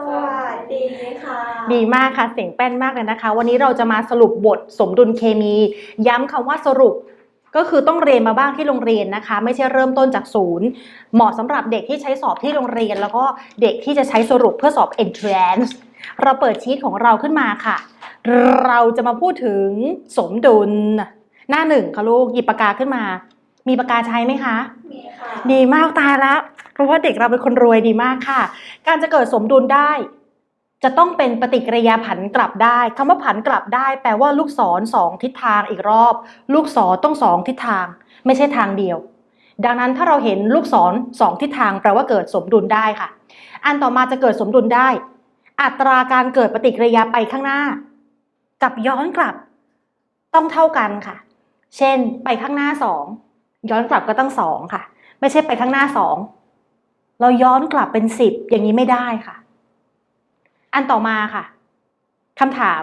สวัสดีค่ะ ดีมากค่ะ เสียงแป้นมากเลยนะคะ วันนี้เราจะมาสรุปบทสมดุลเคมี ย้ำคำว่าสรุปก็คือต้องเรียนมาบ้างที่โรงเรียนนะคะ ไม่ใช่เริ่มต้นจากศูนย์ เหมาะสำหรับเด็กที่ใช้สอบที่โรงเรียน แล้วก็เด็กที่จะใช้สรุปเพื่อสอบ entrance เราเปิดชีตของเราขึ้นมาค่ะ เราจะมาพูดถึงสมดุล หน้าหนึ่งค่ะลูกหยิบปากกาขึ้นมา มีปากกาใช้ไหมคะ มีค่ะ ดีมากตายแล้ว เพราะว่าเด็กเราเป็นคนรวยดีมากค่ะ การจะเกิดสมดุลได้ จะต้องเป็นปฏิกิริยาผันกลับได้คำว่าผันกลับได้ แปลว่าลูกศรสองทิศทางอีกรอบ ลูกศรต้องสองทิศทาง ไม่ใช่ทางเดียว ดังนั้นถ้าเราเห็นลูกศรสองทิศทางแปลว่าเกิดสมดุลได้ค่ะ อันต่อมาจะเกิดสมดุลได้ อัตราการเกิดปฏิกิริยาไปข้างหน้า กับย้อนกลับ ต้องเท่ากันค่ะ เช่น ไปข้างหน้าสองย้อนกลับก็ต้องสองค่ะ ไม่ใช่ไปข้างหน้าสอง เราย้อนกลับเป็นสิบอย่างนี้ไม่ได้ค่ะ อันต่อมาค่ะคำถาม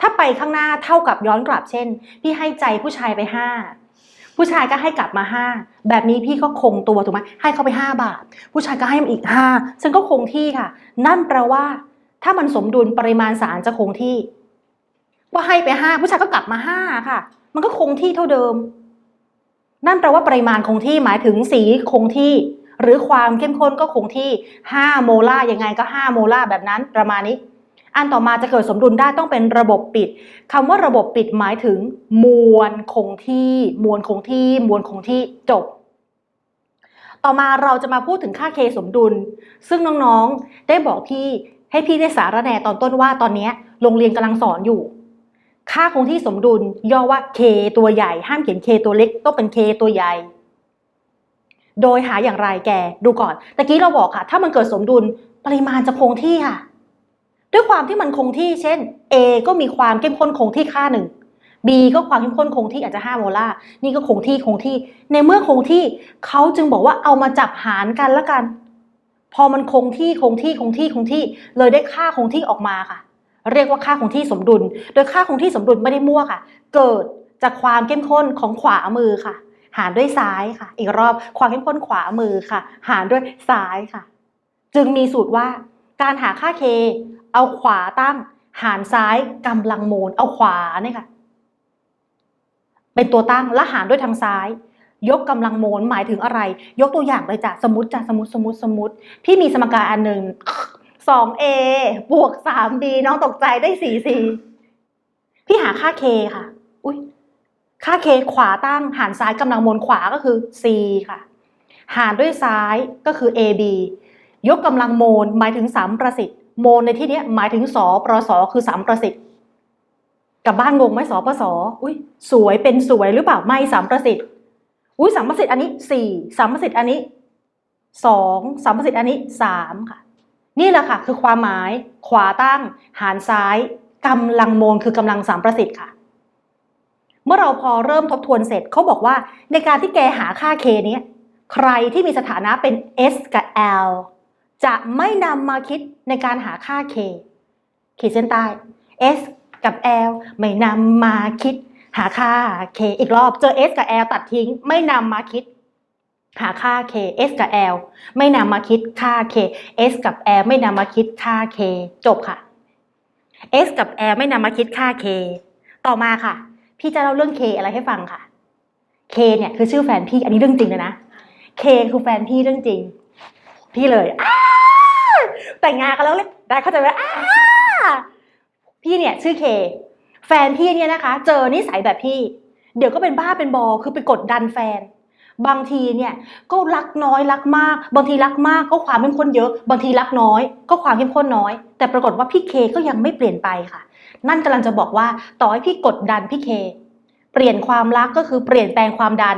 ถ้าไปข้างหน้าเท่ากับย้อนกลับเช่น พี่ให้ใจผู้ชายไปห้าผู้ชายก็ให้กลับมาห้าแบบนี้พี่ก็คงตัวถูกไหมให้เขาไปห้าบาท ผู้ชายก็ให้มาอีกห้าซึ่งก็คงที่ค่ะ นั่นแปลว่า ถ้ามันสมดุลปริมาณสารจะคงที่ว่าให้ไปห้าผู้ชายก็กลับมาห้าค่ะ มันก็คงที่เท่าเดิม นั่นแปลว่าปริมาณคงที่หมายถึงสีคงที่ หรือความเข้มข้นก็คงที่ 5 โมลาร์ยังไงก็ 5 โมลาร์แบบนั้นประมาณนี้ อันต่อมาจะเกิดสมดุลได้ต้องเป็นระบบปิดคำว่าระบบปิดหมายถึง มวลคงที่ มวลคงที่ มวลคงที่จบ ต่อมาเราจะมาพูดถึงค่าเคสมดุล ซึ่งน้องๆได้บอกพี่ให้พี่ได้สาระแหน่ตอนต้นว่าตอนนี้โรงเรียนกำลังสอนอยู่ ค่าคงที่สมดุลย่อว่า k ตัวใหญ่ ห้ามเขียน k ตัวเล็กต้องเป็น k ตัวใหญ่ โดยหาอย่างไรแกดูก่อนตะกี้เราบอกค่ะ ถ้ามันเกิดสมดุลปริมาณจะคงที่ค่ะ ด้วยความที่มันคงที่ เช่น A ก็มีความเข้มข้นคงที่ค่าหนึ่ง B ก็ความเข้มข้นคงที่อาจจะ 5 โมลาร์นี่ก็คงที่คงที่ ในเมื่อคงที่เขาจึงบอกว่าเอามาจับหารกันละกัน พอมันคงที่คงที่คงที่คงที่ เลยได้ค่าคงที่ออกมาค่ะ เรียกว่าค่าคงที่สมดุล โดยค่าคงที่สมดุลไม่ได้มั่วค่ะ เกิดจากความเข้มข้นของขวามือค่ะ หารด้วยซ้ายค่ะ อีกรอบความเข้มข้นขวามือค่ะ หารด้วยซ้ายค่ะ จึงมีสูตรว่าการหาค่า k เอาขวาตั้ง หารซ้ายกำลังโมลเอาขวาเนี่ยค่ะ เป็นตัวตั้งและหารด้วยทางซ้าย ยกกำลังโมลหมายถึงอะไร ยกตัวอย่างเลยจ้ะสมมติจ้ะสมมติสมมติสมมติพี่มีสมการอันหนึ่ง 2a บวก 3b น้องตกใจได้ 4c พี่หาค่า k ค่ะ ค่า k ขวาตั้งหารซ้ายกำลังมวลขวาก็คือ c ค่ะ หารด้วยซ้ายก็คือ ab ยกกำลังโมลหมายถึงสามประสิทธิ์ โมลในที่นี้หมายถึงสอปรสอคือสามประสิทธิ์กับบ้านงงไหมสอปสอุ้ยสวยเป็นสวยหรือเปล่าไม่สามประสิทธิ์อุ้ยสามประสิทธิ์อันนี้สี่สามประสิทธิ์อันนี้สองสามประสิทธิ์อันนี้สามค่ะ นี่แหละค่ะ คือความหมายขวาตั้ง หารซ้ายกำลังโมลคือกำลังสามประสิทธิ์ค่ะ เมื่อเราพอเริ่มทบทวนเสร็จเขาบอกว่าในการที่แกหาค่า k เนี้ยใครที่มีสถานะเป็น s กับ l จะไม่นำมาคิดในการหาค่า k ขีดเส้นใต้ s กับ l ไม่นำมาคิด หาค่า k อีกรอบเจอ s กับ l ตัดทิ้ง ไม่นำมาคิด หาค่า k s กับ l ไม่นำมาคิดค่า k s กับ l ไม่นำมาคิดค่า k จบค่ะ s กับ l ไม่นำมาคิดค่า k ต่อมาค่ะ พี่จะเล่าเรื่อง k อะไรให้ฟังค่ะ k เนี่ยคือชื่อแฟนพี่อันนี้เรื่องจริงเลยนะ k คือแฟนพี่เรื่องจริง พี่เลยอแต่งงานกันแล้วเลยได้เข้าใจไหมอ้าพี่เนี่ยชื่อ k แฟนพี่เนี่ยนะคะ เจอนิสัยแบบพี่ เดี๋ยวก็เป็นบ้าเป็นบอคือไปกดดันแฟน บางทีเนี่ยก็รักน้อยรักมาก บางทีรักมากก็ความเข้มข้นเยอะ บางทีรักน้อย ก็ความเข้มข้นน้อย แต่ปรากฏว่าพี่เคก็ยังไม่เปลี่ยนไปค่ะ นั่นกำลังจะบอกว่าต่อให้พี่กดดันพี่เค เปลี่ยนความรักก็คือเปลี่ยนแปลงความดัน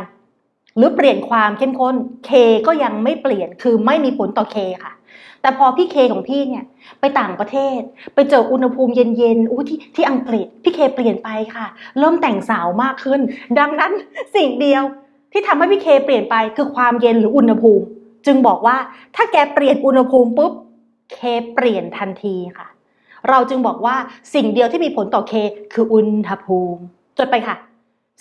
หรือเปลี่ยนความเข้มข้นเคก็ยังไม่เปลี่ยนคือไม่มีผลต่อเคค่ะ แต่พอพี่เคของพี่เนี่ยไปต่างประเทศ ไปเจออุณหภูมิเย็นๆอู้ที่ที่อังกฤษพี่เคเปลี่ยนไปค่ะ เริ่มแต่งสาวมากขึ้น ดังนั้นสิ่งเดียวที่ทำให้พี่เคเปลี่ยนไปคือความเย็นหรืออุณหภูมิ จึงบอกว่าถ้าแกเปลี่ยนอุณหภูมิปุ๊บเคเปลี่ยนทันทีค่ะ เราจึงบอกว่าสิ่งเดียวที่มีผลต่อเคคืออุณหภูมิ จดไปค่ะ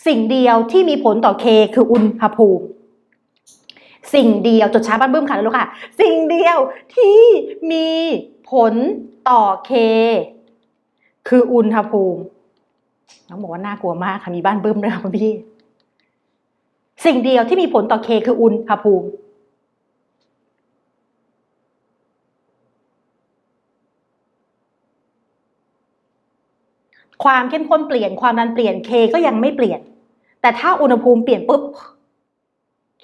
สิ่งเดียวที่มีผลต่อเคคืออุณหภูมิ สิ่งเดียวจดช้าบ้านบึ้มค่ะลูกค่ะ สิ่งเดียวที่มีผลต่อ K คืออุณหภูมิน้องบอกว่าน่ากลัวมากค่ะมีบ้านบึ้มด้วยค่ะคุณพี่ สิ่งเดียวที่มีผลต่อ K คืออุณหภูมิ ความเข้มข้นเปลี่ยนความดันเปลี่ยน K ก็ยังไม่เปลี่ยน แต่ถ้าอุณหภูมิเปลี่ยนปุ๊บ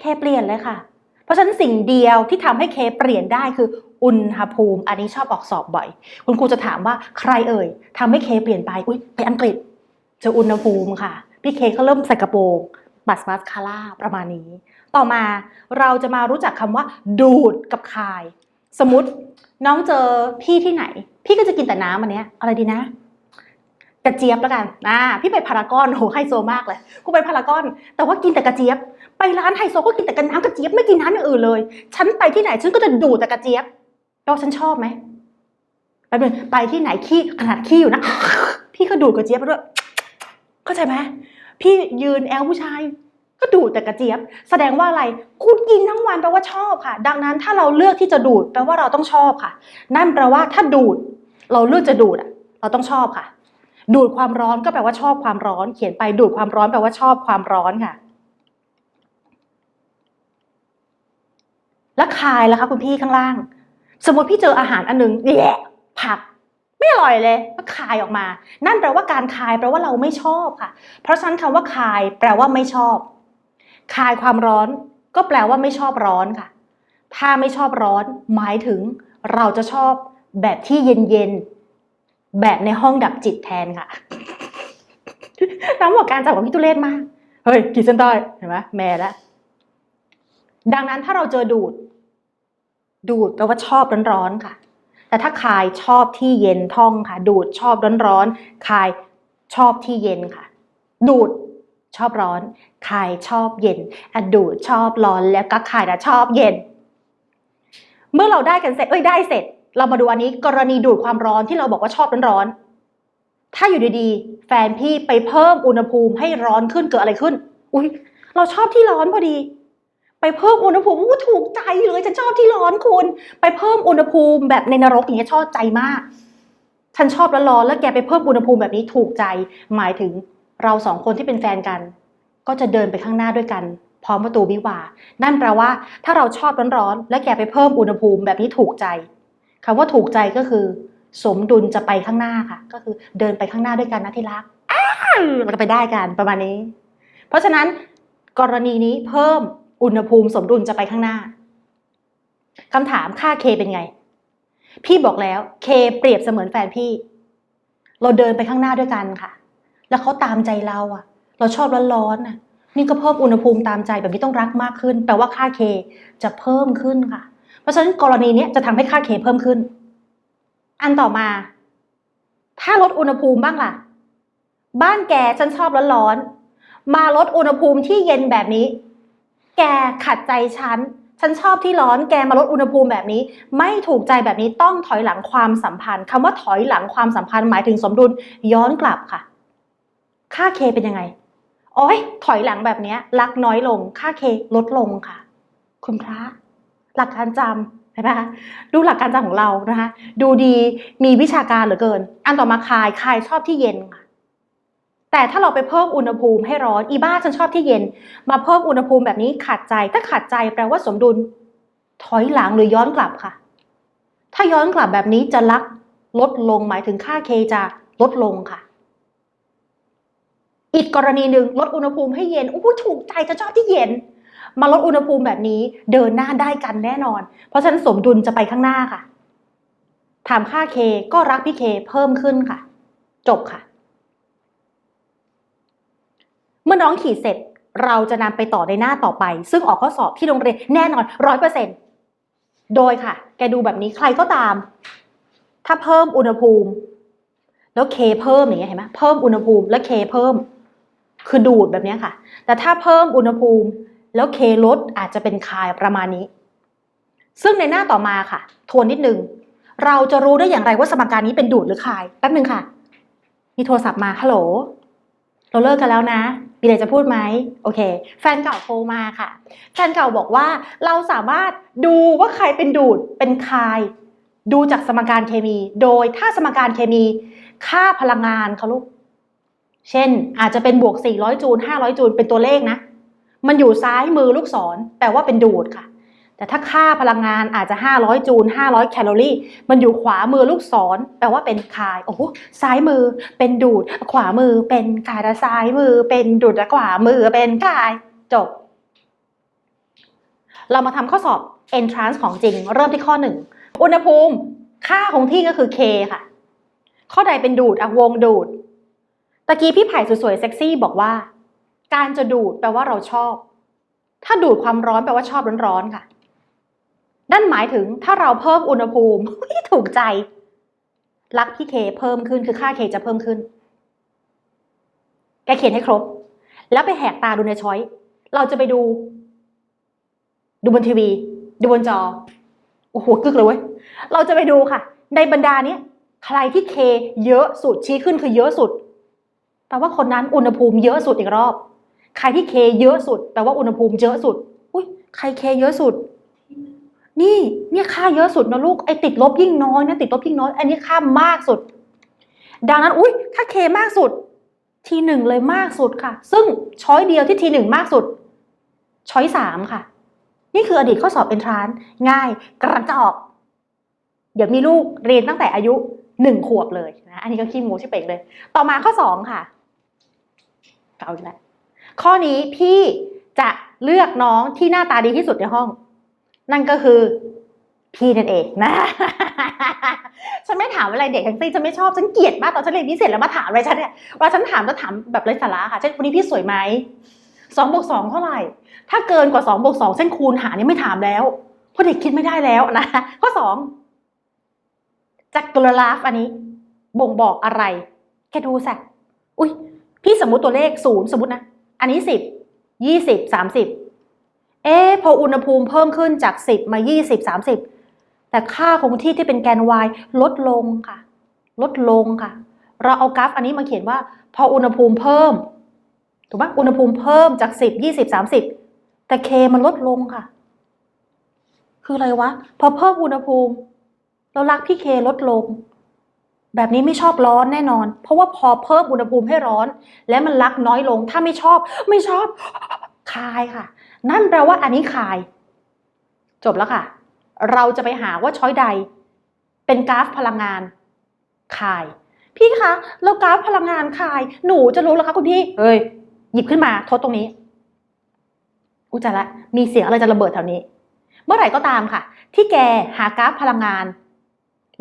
K เปลี่ยนเลยค่ะ เพราะฉะนั้นสิ่งเดียวที่ทำให้ K เปลี่ยนได้คืออุณหภูมิ อันนี้ชอบออกสอบบ่อย คุณครูจะถามว่าใครเอ่ยทำให้ K เปลี่ยนไปอุ้ยไปอังกฤษเจออุณหภูมิค่ะ พี่เคเขาเริ่มใส่กระโปรงบัสมาสคาร่าประมาณนี้ ต่อมาเราจะมารู้จักคำว่า ดูดกับคาย สมมติน้องเจอพี่ที่ไหน พี่ก็จะกินแต่น้ำอันเนี้ยอะไรดีนะ กระเจี๊ยบแล้วกันอ่าพี่ไปพารากอนโหไฮโซมากเลยกูไปพารากอน แต่ว่ากินแต่กระเจี๊ยบ ไปร้านไฮโซก็กินแต่กันน้ำกระเจี๊ยบไม่กินน้ำอย่างอื่นเลย ฉันไปที่ไหนฉันก็จะดูดแต่กระเจี๊ยบแล้วฉันชอบไหมแป๊บนึงไปที่ไหนขี้ขนาดขี้อยู่นะ พี่ก็ดูดกระเจี๊ยบไปด้วยเข้าใจไหมพี่ยืนแอลผู้ชายก็ดูดแต่กระเจี๊ยบ แสดงว่าอะไรคุณกินทั้งวันแปลว่าชอบค่ะ ดังนั้นถ้าเราเลือกที่จะดูดแปลว่าเราต้องชอบค่ะ นั่นแปลว่าถ้าดูด เราเลือกจะดูดอะเราต้องชอบค่ะ ดูดความร้อนก็แปลว่าชอบความร้อน เขียนไปดูดความร้อนแปลว่าชอบความร้อนค่ะ แล้วคายแล้วคะคุณพี่ข้างล่าง สมมติพี่เจออาหารอันหนึงแย่ผักไม่อร่อยเลยก็คายออกมา นั่นแปลว่าการคายแปลว่าเราไม่ชอบค่ะ เพราะฉะนั้นคำว่าคายแปลว่าไม่ชอบ คายความร้อน ก็แปลว่าไม่ชอบร้อนค่ะ ถ้าไม่ชอบร้อน หมายถึงเราจะชอบแบบที่เย็นๆ แบบในห้องดับจิตแทนค่ะ น้ำบอกการจับของพี่ตุเรศมาก เฮ้ยกีดเส้นใต้เห็นไหมแม่แล้วดังนั้นถ้าเราเจอดูด ดูดแปลว่าชอบร้อนๆค่ะ แต่ถ้าคายชอบที่เย็นท่องค่ะ ดูดชอบร้อนๆคายชอบที่เย็นค่ะ ดูดชอบร้อนคายชอบเย็นอดูดชอบร้อนแล้วก็คายนะชอบเย็น เมื่อเราได้กันเสร็จเอ้ยได้เสร็จ เรามาดูอันนี้กรณีดูดความร้อนที่เราบอกว่าชอบร้อนๆถ้าอยู่ดีๆ แฟนพี่ไปเพิ่มอุณหภูมิให้ร้อนขึ้นเกิดอะไรขึ้น อุ้ยเราชอบที่ร้อนพอดี ไปเพิ่มอุณหภูมิอู้ถูกใจเลยฉันชอบที่ร้อนคุณ ไปเพิ่มอุณหภูมิแบบในนรกอย่างเงี้ยชอบใจมาก ฉันชอบร้อนๆแล้วแกไปเพิ่มอุณหภูมิแบบนี้ถูกใจ หมายถึงเราสองคนที่เป็นแฟนกัน ก็จะเดินไปข้างหน้าด้วยกันพร้อมประตูวิวา นั่นแปลว่า ถ้าเราชอบร้อนๆ แล้วแกไปเพิ่มอุณหภูมิแบบนี้ถูกใจ คำว่าถูกใจก็คือ สมดุลจะไปข้างหน้าค่ะ ก็คือเดินไปข้างหน้าด้วยกันนะที่รักอ้วเราก็ไปได้กันประมาณนี้ เพราะฉะนั้นกรณีนี้เพิ่มอุณหภูมิสมดุลจะไปข้างหน้าคำถามค่า K เป็นไง พี่บอกแล้ว K เปรียบเสมือนแฟนพี่ เราเดินไปข้างหน้าด้วยกันค่ะ แล้วเขาตามใจเราอะ เราชอบร้อนๆน่ะนี่ก็เพิ่มอุณหภูมิตามใจแบบนี้ต้องรักมากขึ้น แปลว่าค่า K จะเพิ่มขึ้นค่ะ เพราะฉะนั้นกรณีนี้จะทำให้ค่า K เพิ่มขึ้น อันต่อมา ถ้าลดอุณหภูมิบ้างล่ะ บ้านแกฉันชอบร้อนๆมาลดอุณหภูมิที่เย็นแบบนี้ แกขัดใจฉันฉันชอบที่ร้อนแกมาลดอุณหภูมิแบบนี้ ไม่ถูกใจแบบนี้ต้องถอยหลังความสัมพันธ์คำว่าถอยหลังความสัมพันธ์หมายถึงสมดุลย้อนกลับค่ะ ค่า K เป็นยังไงโอ้ยถอยหลังแบบนี้รักน้อยลง ค่า K ลดลงค่ะ คุณพระ หลักการจำเห็นไหมคะดูหลักการจำของเรานะคะ ดูดีมีวิชาการเหลือเกิน อันต่อมาคายคายชอบที่เย็นค่ะแต่ถ้าเราไปเพิ่มอุณหภูมิให้ร้อนอีบ้าฉันชอบที่เย็น มาเพิ่มอุณหภูมิแบบนี้ขัดใจ ถ้าขัดใจแปลว่าสมดุล ถอยหลังหรือย้อนกลับค่ะ ถ้าย้อนกลับแบบนี้จะลักลดลงหมายถึงค่า K จะลดลงค่ะ อีกกรณีหนึ่งลดอุณหภูมิให้เย็นโอ้โหถูกใจจะชอบที่เย็น มาลดอุณหภูมิแบบนี้เดินหน้าได้กันแน่นอน เพราะฉะนั้นสมดุลจะไปข้างหน้าค่ะ ถามค่า K ก็รักพี่ K เพิ่มขึ้นค่ะ จบค่ะ เมื่อน้องขีดเสร็จเราจะนำไปต่อในหน้าต่อไป ซึ่งออกข้อสอบที่โรงเรียนแน่นอนร้อยเปอร์เซ็นโดยค่ะ แกดูแบบนี้ใครก็ตาม ถ้าเพิ่มอุณหภูมิ แล้วเคเพิ่มอย่างเงี้ยเห็นไหมเพิ่มอุณหภูมิแล้วเคเพิ่ม คือดูดแบบนี้ค่ะ แต่ถ้าเพิ่มอุณหภูมิ แล้วเคลดอาจจะเป็นคายประมาณนี้ ซึ่งในหน้าต่อมาค่ะ ทวนนิดนึง เราจะรู้ได้อย่างไรว่าสมการนี้เป็นดูดหรือคายแป๊บนึงค่ะ มีโทรศัพท์มาฮัลโหลเราเลิกกันแล้วนะมีอะไรจะพูดไหมโอเค แฟนเก่าโทรมาค่ะ แฟนเก่าบอกว่าเราสามารถดูว่าใครเป็นดูดเป็นคาย ดูจากสมการเคมี โดยถ้าสมการเคมี ค่าพลังงานเขาลูกเช่นอาจจะเป็นบวก 400 จูล500 จูลเป็นตัวเลขนะ มันอยู่ซ้ายมือลูกศรแปลว่าเป็นดูดค่ะ แต่ถ้าค่าพลังงานอาจจะ 500 จูล 500 แคลอรี่ มันอยู่ขวามือลูกศรแปลว่าเป็นคาย โอ้โหซ้ายมือเป็นดูด ขวามือเป็นคายและซ้ายมือเป็นดูดและขวามือเป็นคาย จบ เรามาทำข้อสอบ entrance ของจริง เริ่มที่ข้อหนึ่งอุณหภูมิ ค่าของที่ก็คือ K ค่ะ ข้อใดเป็นดูดอะวงดูด ตะกี้พี่ไผ่สวยๆเซ็กซี่บอกว่า การจะดูดแปลว่าเราชอบ ถ้าดูดความร้อนแปลว่าชอบร้อนๆค่ะ นั่นหมายถึงถ้าเราเพิ่มอุณหภูมิถูกใจ รักพี่เคเพิ่มขึ้นคือค่าเคจะเพิ่มขึ้น แกเขียนให้ครบ แล้วไปแหกตาดูในช้อย เราจะไปดู ดูบนทีวี ดูบนจอ โอ้โหกึกเลยเว้ย เราจะไปดูค่ะ ในบรรดาเนี้ยใครที่เคเยอะสุดชี้ขึ้นคือเยอะสุดแปลว่าคนนั้นอุณหภูมิเยอะสุดอีกรอบ ใครที่เคเยอะสุดแปลว่าอุณหภูมิเยอะสุด อุ้ยใครเคเยอะสุด นี่เนี่ยค่าเยอะสุดนะลูกไอติดลบยิ่งน้อยนะติดลบยิ่งน้อย อันนี้ค่ามากสุด ดังนั้นอุ้ยถ้าเคมากสุดทีหนึ่งเลยมากสุดค่ะ ซึ่งช้อยเดียวที่ทีหนึ่งมากสุด ช้อยสามค่ะ นี่คืออดีตข้อสอบเป็นทรานง่ายกระจอก เดี๋ยวมีลูกเรียนตั้งแต่อายุหนึ่งขวบเลยนะ อันนี้ก็ขี้โมูชิเป่งเลย ต่อมาข้อสองค่ะ เก่าอีกแล้ว ข้อนี้พี่จะเลือกน้องที่หน้าตาดีที่สุดในห้อง นั่นก็คือพี่นั่นเองนะ ฉันไม่ถามอะไรเด็กทั้งสิ้นฉันไม่ชอบ ฉันเกลียดมากตอนฉันเรียนพิเศษแล้วมาถามอะไรฉันเนี่ยวลาฉันถามจะถามแบบไร้สาระค่ะเช่นวันนี้พี่สวยไหมสองบวกสองเท่าไหร่ ถ้าเกินกว่าสองบวกสองเส้นคูณหารนี่ไม่ถามแล้ว เพราะเด็กคิดไม่ได้แล้วนะ ข้อสองจักรลาฟอันนี้ บ่งบอกอะไร แค่ดูสักอุ้ยพี่สมมติตัวเลขศูนย์สมมตินะ อันนี้สิบยี่สิบสามสิบเอ๊ะพออุณหภูมิเพิ่มขึ้นจากสิบมายี่สิบสามสิบแต่ค่าคงที่ที่เป็นแกน y ลดลงค่ะ ลดลงค่ะ เราเอากราฟอันนี้มาเขียนว่า พออุณหภูมิเพิ่มถูกปะอุณหภูมิเพิ่มจากสิบยี่สิบสามสิบแต่ k มันลดลงค่ะ คืออะไรวะ พอเพิ่มอุณหภูมิเรารักพี่เคลดลง แบบนี้ไม่ชอบร้อนแน่นอน เพราะว่าพอเพิ่มอุณหภูมิให้ร้อน และมันรักน้อยลง ถ้าไม่ชอบ ไม่ชอบ คายค่ะ นั่นแปลว่าอันนี้คาย จบแล้วค่ะ เราจะไปหาว่าช้อยใด เป็นกราฟพลังงาน คาย พี่คะแล้วกราฟพลังงานคาย หนูจะรู้แล้วคะคุณพี่เอ้ยหยิบขึ้นมาทดตรงนี้อุยจาระมีเสียงอะไรจะระเบิดแถวนี้ เมื่อไหร่ก็ตามค่ะ ที่แกหากราฟพลังงาน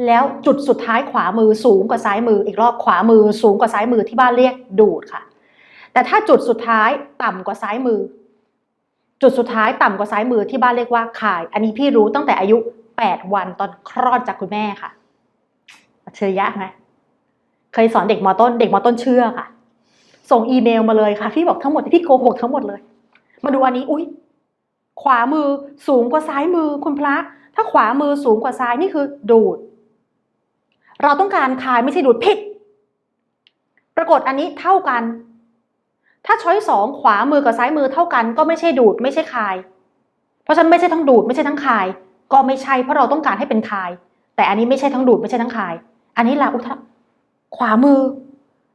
แล้วจุดสุดท้ายขวามือสูงกว่าซ้ายมือ อีกรอบขวามือสูงกว่าซ้ายมือที่บ้านเรียกดูดค่ะ แต่ถ้าจุดสุดท้ายต่ำกว่าซ้ายมือ จุดสุดท้ายต่ำกว่าซ้ายมือที่บ้านเรียกว่าคาย อันนี้พี่รู้ตั้งแต่อายุ 8 วันตอนคลอดจากคุณแม่ค่ะเชื่อยะไหมเคยสอนเด็กมอต้น เด็กมอต้นเชื่อค่ะ ส่งอีเมลมาเลยค่ะ พี่บอกทั้งหมดที่พี่โกหกทั้งหมดเลย มาดูอันนี้อุ้ยขวามือสูงกว่าซ้ายมือคุณพระ ถ้าขวามือสูงกว่าซ้ายนี่คือดูด เราต้องการคายไม่ใช่ดูดผิด ปรากฏอันนี้เท่ากัน ถ้าช้อยสองขวามือกับซ้ายมือเท่ากัน ก็ไม่ใช่ดูดไม่ใช่คาย เพราะฉะนันไม่ใช่ทั้งดูดไม่ใช่ทั้งคาย ก็ไม่ใช่เพราะเราต้องการให้เป็นคาย แต่อันนี้ไม่ใช่ทั้งดูดไม่ใช่ทั้งคาย อันนี้ละอุทะขวามือ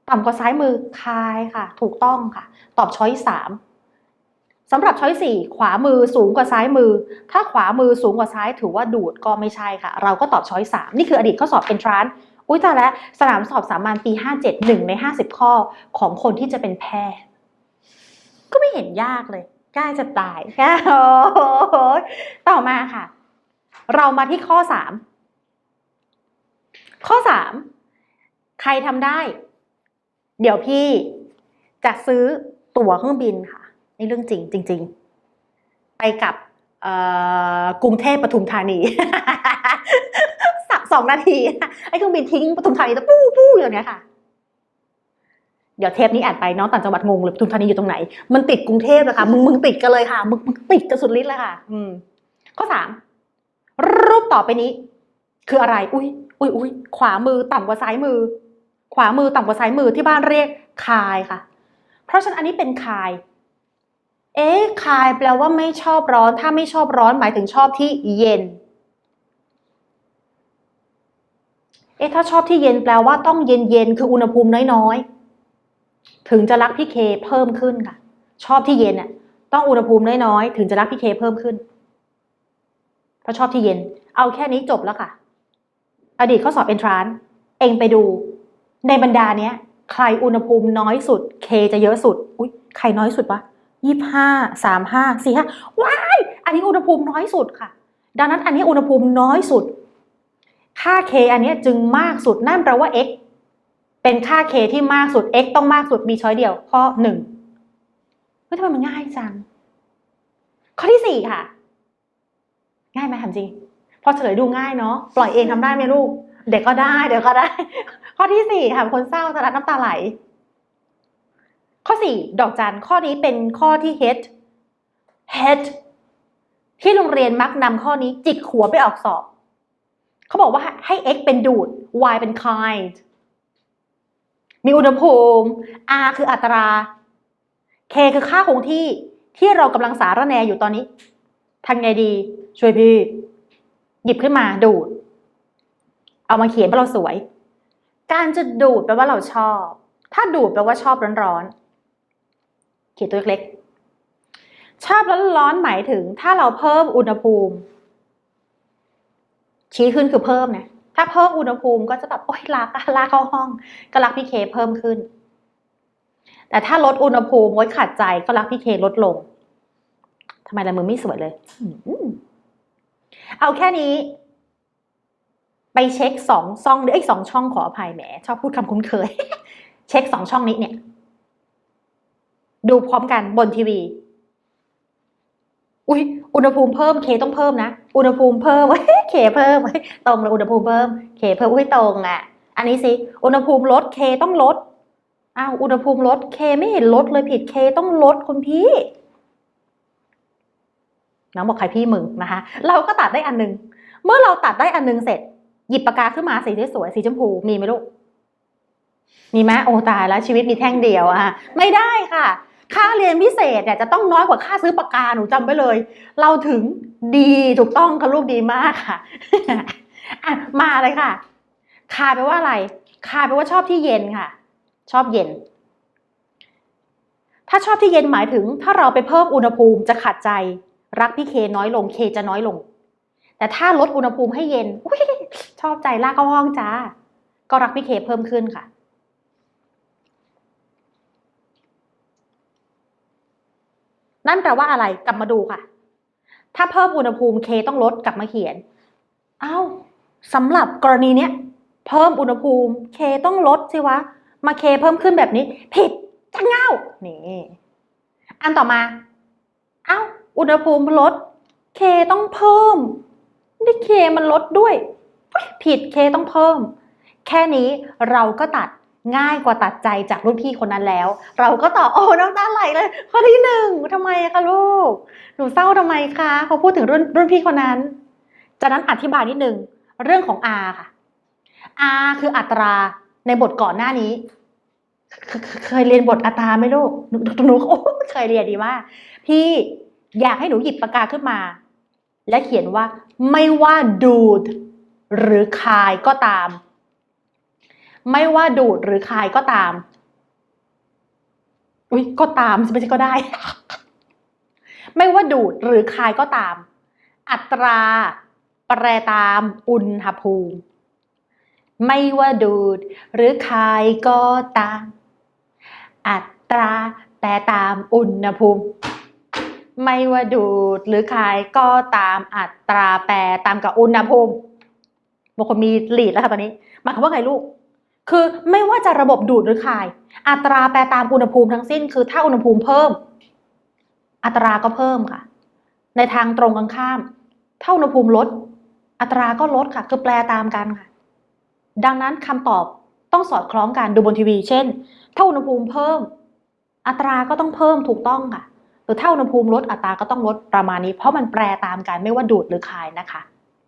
ต่ำกว่าซ้ายมือคายค่ะ ถูกต้องค่ะ ตอบช้อยสาม สำหรับช้อยสี่ขวามือสูงกว่าซ้ายมือ ถ้าขวามือสูงกว่าซ้ายถือว่าดูดก็ไม่ใช่ค่ะ เราก็ตอบช้อยสามนี่คืออดีตข้อสอบ entrance อุ้ยแต่แล้วสนามสอบสามัญปีห้าเจ็ดหนึ่งในห้าสิบข้อของคนที่จะเป็นแพทย์ ก็ไม่เห็นยากเลยง่าจะตายค่ะโอ้โหต่อมาค่ะ เรามาที่ข้อสามข้อสามใครทำได้ เดี๋ยวพี่จะซื้อตั๋วเครื่องบินค่ะ นี่เรื่องจริงจริง ๆ ไปกับกรุงเทพปทุมธานีสักสองนาทีไอ้เครื่องบินทิ้งปทุมธานีจะปู้ปู้อย่างเนี้ยค่ะ เดี๋ยวเทปนี้อ่านไปน้องต่างจังหวัดงงเลยปทุมธานีอยู่ตรงไหน มันติดกรุงเทพเลยค่ะ มึงมึงติดกันเลยค่ะ มึงมึงติดกันสุดฤทธิ์เลยค่ะ อืม ข้อสามรูปต่อไปนี้ คืออะไร อุ้ยอุ้ยอุ้ยขวามือต่ำกว่าซ้ายมือ ขวามือต่ำกว่าซ้ายมือที่บ้านเรียกคายค่ะ เพราะฉะนั้นอันนี้เป็นคาย เอ๊ะคายแปลว่าไม่ชอบร้อน ถ้าไม่ชอบร้อนหมายถึงชอบที่เย็น เอ๊ะถ้าชอบที่เย็นแปลว่าต้องเย็นเย็นคืออุณหภูมิน้อยๆ ถึงจะรักพี่เคเพิ่มขึ้นค่ะ ชอบที่เย็นน่ะต้องอุณหภูมิน้อยๆ ถึงจะรักพี่เคเพิ่มขึ้น เพราะชอบที่เย็น เอาแค่นี้จบแล้วค่ะ อดีตข้อสอบเอนทรานเองไปดู ในบรรดาเนี้ย ใครอุณหภูมิน้อยสุด เคจะเยอะสุด อุ้ยใครน้อยสุดวะ ยี่ห้าสามห้าสี่ห้าว้าย อันนี้อุณหภูมิน้อยสุดค่ะ ดังนั้นอันนี้อุณหภูมิน้อยสุด ค่า k อันนี้จึงมากสุดนั่นแปลว่า x เป็นค่า k ที่มากสุด x ต้องมากสุดมีช้อยเดียว ข้อหนึ่งเฮ้ยทำไมมันง่ายจัง ข้อที่สี่ค่ะ ง่ายไหมถามจริง พอเฉลยดูง่ายเนาะปล่อยเองทำได้ไหมลูก เด็กก็ได้ เดี๋ยวก็ได้ ข้อที่สี่ค่ะคนเศร้าจะรับน้ำตาไหล ข้อสี่ดอกจันข้อนี้เป็นข้อที่ head head ที่โรงเรียนมักนำข้อนี้จิกหัวไปออกสอบ เขาบอกว่าให้ x เป็นดูด y เป็น kind มีอุณหภูมิ r คืออัตรา k คือค่าคงที่ที่เรากำลังสารแนอยู่ตอนนี้ทำไงดี ช่วยพี่ หยิบขึ้นมาดูด เอามาเขียนว่าเราสวย การจะดูดแปลว่าเราชอบ ถ้าดูดแปลว่าชอบร้อนๆ ขียนตัวเล็กๆชอบร้อนๆหมายถึงถ้าเราเพิ่มอุณหภูมิ ชี้ขึ้นคือเพิ่มนะถ้าเพิ่มอุณหภูมิก็จะแบบโอ๊ยลากลากเข้าห้อง ก็รักพี่เคเพิ่มขึ้น แต่ถ้าลดอุณหภูมิไว้ขัดใจก็รักพี่เคลดลงทำไมลายมือไม่สวยเลยอเอาแค่นี้ ไปเช็คสองซ่องหรือไอ้สองช่องขออภัยแหมชอบพูดคำคุ้นเคย เช็คสองช่องนี้เนี่ย ดูพร้อมกันบนทีวี อุ้ยอุณหภูมิเพิ่มเคต้องเพิ่มนะ อุณหภูมิเพิ่มเคเพิ่มตรงเลยอุณหภูมิเพิ่มเคเพิ่มอุ้ยตรงอะ อันนี้สิอุณหภูมิลดเคต้องลดอ้าวอุณหภูมิลดเคไม่เห็นลดเลยผิดเคต้องลดคุณพี่น้องบอกใครพี่มึงนะคะ เราก็ตัดได้อันหนึง เมื่อเราตัดได้อันหนึงเสร็จ หยิบปากกาขึ้นมาสีสวยๆสีชมพูมีไหมลูกมีไหมโอ้ตายแล้วชีวิตมีแท่งเดียวอะไม่ได้ค่ะ ค่าเรียนพิเศษเนี่ยจะต้องน้อยกว่าค่าซื้อปากกาหนูจำไว้เลย เราถึงดีถูกต้องค่ะลูกดีมากค่ะอะมาเลยค่ะ คาแปลว่าอะไร คาแปลว่าชอบที่เย็นค่ะ ชอบเย็น ถ้าชอบที่เย็นหมายถึง ถ้าเราไปเพิ่มอุณหภูมิจะขัดใจ รักพี่เคน้อยลงเคจะน้อยลง แต่ถ้าลดอุณหภูมิให้เย็นชอบใจลากเข้าห้องจ้า ก็รักพี่เคเพิ่มขึ้นค่ะ นั่นแปลว่าอะไรกลับมาดูค่ะ ถ้าเพิ่มอุณหภูมิเคต้องลดกลับมาเขียนเอ้าสำหรับกรณีเนี้ยเพิ่มอุณหภูมิเคต้องลดสิวะ มาเคเพิ่มขึ้นแบบนี้ ผิดจะเง่านี่อันต่อมา เอ้า อุณหภูมิลดเคต้องเพิ่มนี่เคมันลดด้วย ผิดเคต้องเพิ่ม แค่นี้เราก็ตัด ง่ายกว่าตัดใจจากรุ่นพี่คนนั้นแล้ว เราก็ตอบโอ้น้ำตาไหลเลยข้อที่หนึ่งทำไมอะคะลูก หนูเศร้าทำไมคะเขาพูดถึงรุ่นรุ่นพี่คนนั้น จากนั้นอธิบายนิดนึงเรื่องของ R ค่ะ R คืออัตราในบทก่อนหน้านี้ เคยเรียนบทอัตราไหมลูกหนูหนูหนูโอ้เคยเรียนดีว่า พี่อยากให้หนูหยิบปากกาขึ้นมา และเขียนว่าไม่ว่าดูดหรือคายก็ตาม ไม่ว่าดูดหรือคายก็ตาม อุ้ยก็ตามไม่ใช่ก็ได้ ไม่ว่าดูดหรือคายก็ตาม อัตราแปรตามอุณหภูมิ ไม่ว่าดูดหรือคายก็ตาม อัตราแปรตามอุณหภูมิ ไม่ว่าดูดหรือคายก็ตามอัตราแปรตามกับอุณหภูมิบางคนมีหลีดแล้วค่ะตอนนี้หมายความว่าไงลูก คือไม่ว่าจะระบบดูดหรือคาย อัตราแปรตามอุณหภูมิทั้งสิ้น คือถ้าอุณหภูมิเพิ่ม อัตราก็เพิ่มค่ะ ในทางตรงกันข้าม ถ้าอุณหภูมิลด อัตราก็ลดค่ะ คือแปลตามกันค่ะ ดังนั้นคำตอบต้องสอดคล้องกันดูบนทีวี เช่น ถ้าอุณหภูมิเพิ่ม อัตราก็ต้องเพิ่มถูกต้องค่ะ หรือถ้าอุณหภูมิลดอัตราก็ต้องลดประมาณนี้ เพราะมันแปรตามกันไม่ว่าดูดหรือคายนะคะ